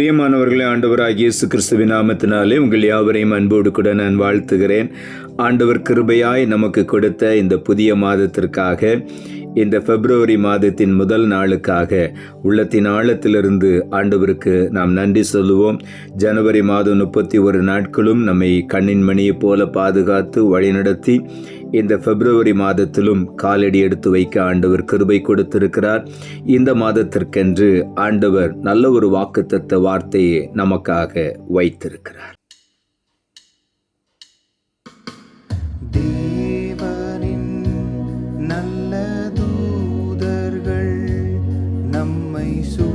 பிரியமானவர்களே ஆண்டவராக இயேசு கிறிஸ்துவின் நாமத்தினாலே உங்கள் யாவரையும் அன்போடு கூட நான் வாழ்த்துகிறேன். ஆண்டவர் கிருபையாய் நமக்கு கொடுத்த இந்த புதிய மாதத்திற்காக இந்த பிப்ரவரி மாதத்தின் முதல் நாளுக்காக உள்ளத்தின் ஆழத்திலிருந்து ஆண்டவருக்கு நாம் நன்றி சொல்லுவோம். ஜனவரி மாதம் முப்பத்தி ஒரு நாட்களும் நம்மை கண்ணின் மணியைப் போல பாதுகாத்து வழிநடத்தி இந்த பிப்ரவரி மாதத்திலும் காலடி எடுத்து வைக்க ஆண்டவர் கிருபை கொடுத்திருக்கிறார். இந்த மாதத்திற்கென்று ஆண்டவர் நல்ல ஒரு வாக்குத்தத்த வார்த்தையை நமக்காக வைத்திருக்கிறார். தேவனின் நல்ல தூதர்கள் நம்மை சூ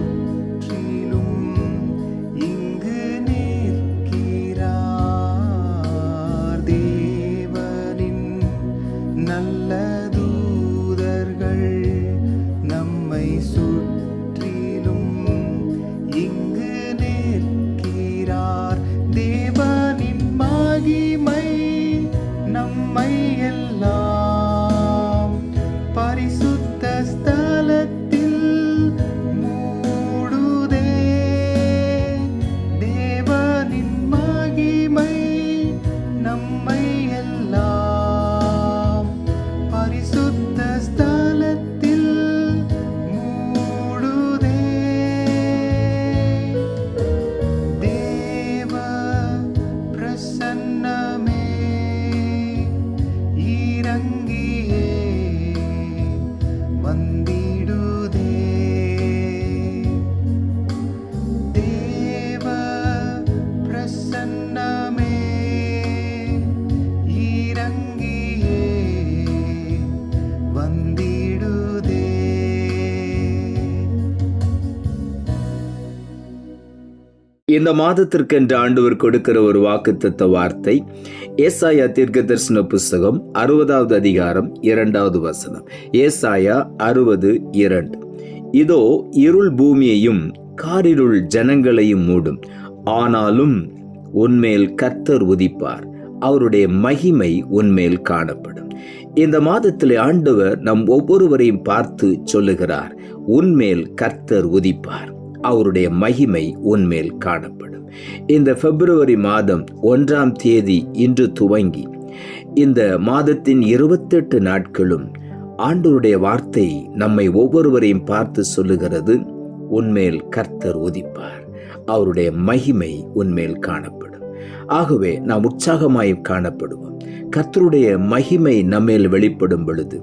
இந்த மாதத்திற்கென்று ஆண்டவர் கொடுக்கிற ஒரு வாக்குத்தத்த வார்த்தை ஏசாயா தீர்க்க தரிசன புஸ்தகம் அறுபதாவது அதிகாரம் இரண்டாவது வசனம். ஏசாயா அறுபது இரண்டு. இதோ இருள் பூமியையும் காரிருள் ஜனங்களையும் மூடும். ஆனாலும் உன்மேல் கர்த்தர் உதிப்பார். அவருடைய மகிமை உன்மேல் காணப்படும். இந்த மாதத்தில் ஆண்டவர் நம் ஒவ்வொருவரையும் பார்த்து சொல்லுகிறார் உன்மேல் கர்த்தர் உதிப்பார். அவருடைய மகிமை உன்மேல் காணப்படும். இந்த பிப்ரவரி மாதம் ஒன்றாம் தேதி இன்று துவங்கி இந்த மாதத்தின் இருபத்தெட்டு நாட்களும் ஆண்டோருடைய வார்த்தை நம்மை ஒவ்வொருவரையும் பார்த்து சொல்லுகிறது உன்மேல் கர்த்தர் உதிப்பார். அவருடைய மகிமை உன்மேல் காணப்படும். ஆகவே நாம் உற்சாகமாய் காணப்படுவோம். கர்த்தருடைய மகிமை நம்மேல் வெளிப்படும் பொழுது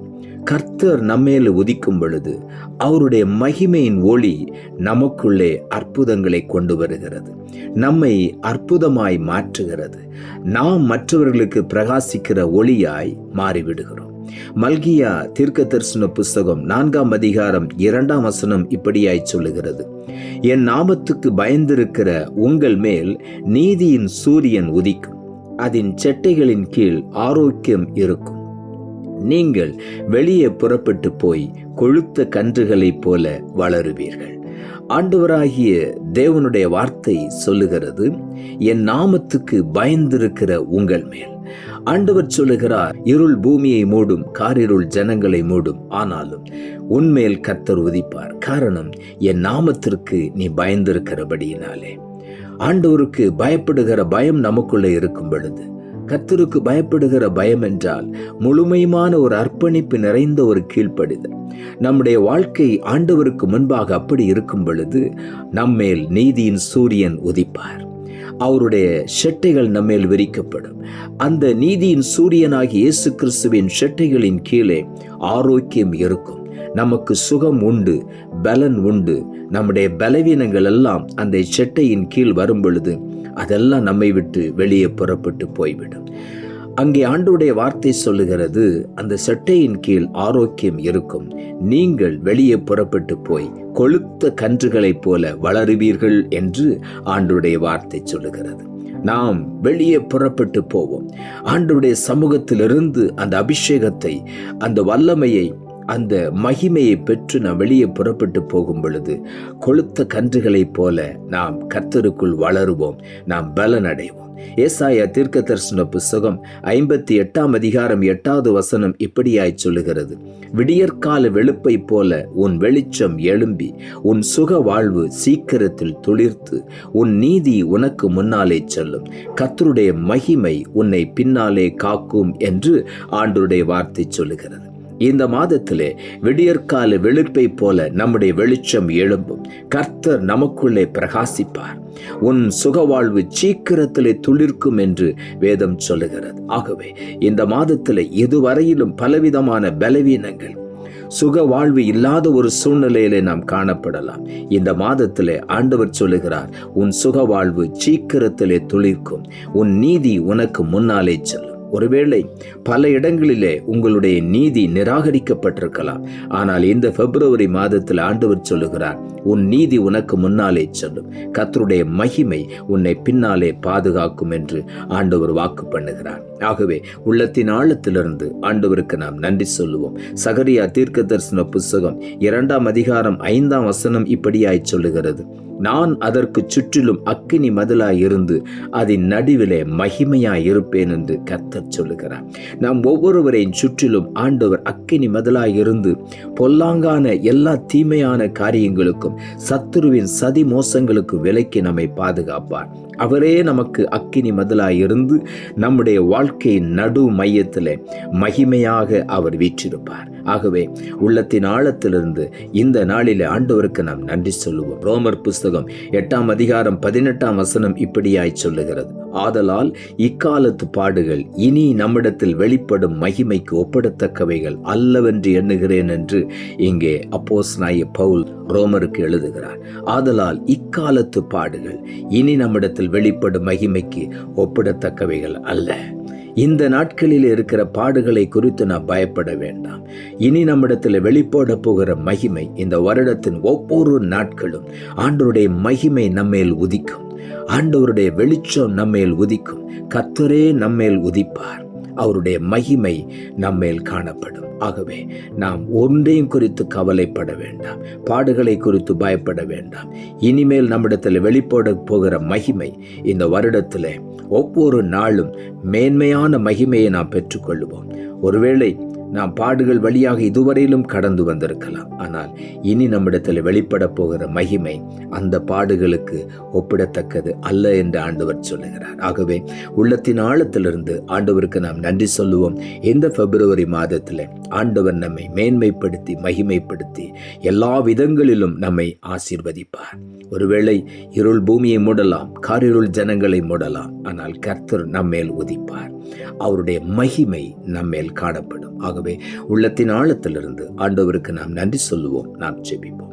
கர்த்தர் நம்மேல் உதிக்கும் பொழுது அவருடைய மகிமையின் ஒளி நமக்குள்ளே அற்புதங்களை கொண்டு வருகிறது. நம்மை அற்புதமாய் மாற்றுகிறது. நாம் மற்றவர்களுக்கு பிரகாசிக்கிற ஒளியாய் மாறிவிடுகிறோம். மல்கியா தீர்க்க தரிசன புஸ்தகம் நான்காம் அதிகாரம் இரண்டாம் வசனம் இப்படியாய் சொல்லுகிறது. என் நாமத்துக்கு பயந்திருக்கிற உங்கள் மேல் நீதியின் சூரியன் உதிக்கும். அதன் செட்டைகளின் கீழ் ஆரோக்கியம் இருக்கும். நீங்கள் வெளியே புறப்பட்டு போய் கொழுத்த கன்றுகளைப் போல வளருவீர்கள். ஆண்டவராகிய தேவனுடைய வார்த்தை சொல்லுகிறது என் நாமத்துக்கு பயந்திருக்கிற உங்கள் மேல். ஆண்டவர் சொல்லுகிறார் இருள் பூமியை மூடும் காரிருள் ஜனங்களை மூடும். ஆனாலும் உன்மேல் கத்தர் உதிப்பார். காரணம் என் நாமத்திற்கு நீ பயந்திருக்கிறபடியினாலே. ஆண்டவருக்கு பயப்படுகிற பயம் நமக்குள்ளே இருக்கும் பொழுது கர்த்தருக்கு பயப்படுகிற பயம் என்றால் முழுமையுமான ஒரு அர்ப்பணிப்பு நிறைந்த ஒரு கீழ்ப்படிதல். நம்முடைய வாழ்க்கை ஆண்டவருக்கு முன்பாக அப்படி இருக்கும் பொழுது நம்மேல் நீதியின் சூரியன் உதிப்பார். அவருடைய செட்டைகள் நம்மேல் விரிக்கப்படும். அந்த நீதியின் சூரியனாகி இயேசு கிறிஸ்துவின் செட்டைகளின் கீழே ஆரோக்கியம் இருக்கும். நமக்கு சுகம் உண்டு பலன் உண்டு நம்முடைய பலவீனங்கள் எல்லாம் அந்த செட்டையின் கீழ் வரும் பொழுது அதெல்லாம் நம்மை விட்டு வெளியே புறப்பட்டு போய்விடும். அங்கே ஆண்டுடைய வார்த்தை சொல்லுகிறது அந்த சட்டையின் கீழ் ஆரோக்கியம் இருக்கும். நீங்கள் வெளியே புறப்பட்டு போய் கொழுத்த கன்றுகளைப் போல வளருவீர்கள் என்று ஆண்டுடைய வார்த்தை சொல்லுகிறது. நாம் வெளியே புறப்பட்டு போவோம். ஆண்டுடைய சமூகத்திலிருந்து அந்த அபிஷேகத்தை அந்த வல்லமையை அந்த மகிமையை பெற்று நாம் வெளியே புறப்பட்டு போகும் பொழுது கொளுத்த கன்றுகளைப் போல நாம் கர்த்தருக்குள் வளருவோம் நாம் பலனடைவோம். ஏசாயா தீர்க்க தரிசன புஸ்தகம் ஐம்பத்தி எட்டாம் அதிகாரம் எட்டாவது வசனம் இப்படியாய் சொல்லுகிறது. விடியற்கால வெளுப்பை போல உன் வெளிச்சம் எழும்பி உன் சுக வாழ்வு சீக்கிரத்தில் துளிர்த்து உன் நீதி உனக்கு முன்னாலே செல்லும். கர்த்தருடைய மகிமை உன்னை பின்னாலே காக்கும் என்று ஆண்டருடைய வார்த்தை சொல்லுகிறது. இந்த மாதத்திலே விடியற்கால வெளுப்பை போல நம்முடைய வெளிச்சம் எழும்பும். கர்த்தர் நமக்குள்ளே பிரகாசிப்பார். உன் சுகவாழ்வு சீக்கிரத்திலே துளிர்க்கும் என்று வேதம் சொல்லுகிறது. ஆகவே இந்த மாதத்திலே இதுவரையிலும் பலவிதமான பலவீனங்கள் சுக வாழ்வு இல்லாத ஒரு சூழ்நிலையிலே நாம் காணப்படலாம். இந்த மாதத்திலே ஆண்டவர் சொல்லுகிறார் உன் சுக வாழ்வு சீக்கிரத்திலே துளிர்க்கும். உன் நீதி உனக்கு முன்னாலே செல்லும். ஒருவேளை பல இடங்களிலே உங்களுடைய நீதி நிராகரிக்கப்பட்டிருக்கலாம். ஆனால் இந்த பிப்ரவரி மாதத்தில் ஆண்டவர் சொல்லுகிறார் உன் நீதி உனக்கு முன்னாலே செல்லும். கத்தருடைய மகிமை உன்னை பின்னாலே பாதுகாக்கும் என்று ஆண்டவர் வாக்கு பண்ணுகிறார். ஆகவே உள்ளத்தின் ஆழத்திலிருந்து ஆண்டவருக்கு நாம் நன்றி சொல்லுவோம். சகரியா தீர்க்க தரிசன புஸ்தகம் இரண்டாம் அதிகாரம் ஐந்தாம் வசனம் இப்படியாய் சொல்லுகிறது. நான் அதற்கு சுற்றிலும் அக்கினி மதிலாயிருந்து அதன் நடுவிலே மகிமையாயிருப்பேன் என்று கர்த்தர் சொல்லுகிறார். நாம் ஒவ்வொருவரையும் சுற்றிலும் ஆண்டவர் அக்கினி மதிலாயிருந்து பொல்லாங்கான எல்லா தீமையான காரியங்களுக்கும் சத்துருவின் சதி மோசங்களுக்கு விலக்கி நம்மை பாதுகாப்பார். அவரே நமக்கு அக்கினி மதிலாய் இருந்து நம்முடைய வாழ்க்கையின் நடு மையத்தில் மகிமையாக அவர் வீற்றிருப்பார். ஆகவே உள்ளத்தின் ஆழத்திலிருந்து இந்த நாளிலே ஆண்டவருக்கு நாம் நன்றி சொல்லுவோம். ரோமர் புஸ்தகம் எட்டாம் அதிகாரம் பதினெட்டாம் வசனம் இப்படியாய் சொல்லுகிறது. ஆதலால் இக்காலத்து பாடுகள் இனி நம்மிடத்தில் வெளிப்படும் மகிமைக்கு ஒப்பிடத்தக்கவைகள் அல்லவென்று எண்ணுகிறேன் என்று இங்கே அப்போஸ் நாய பவுல் ரோமருக்கு எழுதுகிறார். ஆதலால் இக்காலத்து பாடுகள் இனி நம்மிடத்தில் வெளிப்படும் மகிமைக்கு ஒப்பிடத்தக்கவைகள் அல்ல. இந்த நாட்களில் இருக்கிற பாடுகளை குறித்து நாம் பயப்பட வேண்டாம். இனி நம்மிடத்தில் வெளிப்பட போகிற மகிமை இந்த வருடத்தின் ஒவ்வொரு நாட்களும் ஆண்டவருடைய மகிமை நம்மேல் உதிக்கும். ஆண்டவருடைய வெளிச்சம் நம்மேல் உதிக்கும். கத்தரே நம்மேல் உதிப்பார். அவருடைய மகிமை நம்மேல் காணப்படும். ஆகவே நாம் ஒன்றையும் குறித்து கவலைப்பட வேண்டாம். பாடுகளை குறித்து பயப்பட வேண்டாம். இனிமேல் நம்மிடத்தில் வெளிப்பட போகிற மகிமை இந்த வருடத்தில் ஒவ்வொரு நாளும் மேன்மையான மகிமையை நாம் பெற்றுக்கொள்வோம். ஒருவேளை நாம் பாடுகள் வழியாக இதுவரையிலும் கடந்து வந்திருக்கலாம். ஆனால் இனி நம்மிடத்தில் வெளிப்பட போகிற மகிமை அந்த பாடுகளுக்கு ஒப்பிடத்தக்கது அல்ல என்று ஆண்டவர் சொல்லுகிறார். ஆகவே உள்ளத்தின் ஆழத்திலிருந்து ஆண்டவருக்கு நாம் நன்றி சொல்லுவோம். இந்த பிப்ரவரி மாதத்தில் ஆண்டவர் நம்மை மேன்மைப்படுத்தி மகிமைப்படுத்தி எல்லா விதங்களிலும் நம்மை ஆசீர்வதிப்பார். ஒருவேளை இருள் பூமியை மூடலாம் காரிருள் ஜனங்களை மூடலாம் ஆனால் கர்த்தர் நம்மேல் உதிப்பார். அவருடைய மகிமை நம்மேல் காணப்படும். ஆகவே உள்ளத்தின் ஆழத்திலிருந்து ஆண்டவருக்கு நாம் நன்றி சொல்லுவோம் நாம் ஜெபிப்போம்.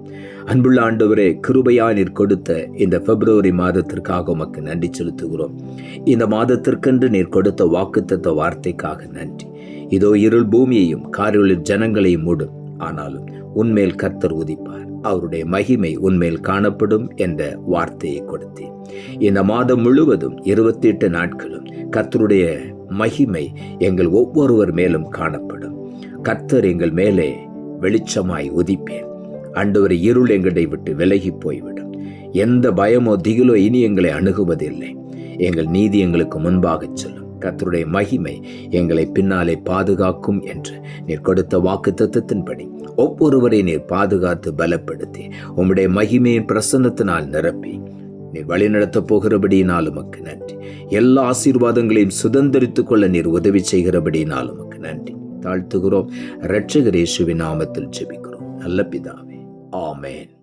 அன்புள்ள ஆண்டவரே கிருபையா நீர் கொடுத்த இந்த பிப்ரவரி மாதத்திற்காக உமக்கு நன்றி செலுத்துகிறோம். இந்த மாதத்திற்கென்று நீர் கொடுத்த வாக்குத்தத்த வார்த்தைக்காக நன்றி. இதோ இருள் பூமியையும் காரிருளில் ஜனங்களையும் மூடும் ஆனாலும் உன்மேல் கர்த்தர் உதிப்பார். அவருடைய மகிமை உன்மேல் காணப்படும் என்ற வார்த்தையை கொடுத்தேன் இந்த மாதம் முழுவதும் இருபத்தி எட்டு நாட்களும் கர்த்தருடைய மகிமை எங்கள் ஒவ்வொருவர் மேலும் காணப்படும். கர்த்தர் எங்கள் மேலே வெளிச்சமாய் உதிப்பேன். ஆண்டவர் இருள் எங்களை விட்டு விலகி போய்விடும். எந்த பயமோ திகிலோ இனி எங்களை அணுகுவதில்லை. எங்கள் நீதி எங்களுக்கு முன்பாகச் செல்லும். கத்தருடைய மகிமை எங்களை பின்னாலே பாதுகாக்கும் என்று நீர் கொடுத்த வாக்கு தத்துவத்தின்படி ஒவ்வொருவரை நீர் பாதுகாத்து பலப்படுத்தி உம்முடைய மகிமையின் பிரசன்னத்தினால் நிரப்பி நீர் வழிநடத்தப் போகிறபடியினால் உமக்கு நன்றி. எல்லா ஆசீர்வாதங்களையும் சுதந்திரித்துக் கொள்ள நீர் உதவி செய்கிறபடியினால் உமக்கு நன்றி. தாழ்த்துகிறோம் இரட்சகரேசுவின் நாமத்தில் ஜெபிக்கிறோம். நல்ல பிதாவே. ஆமேன்.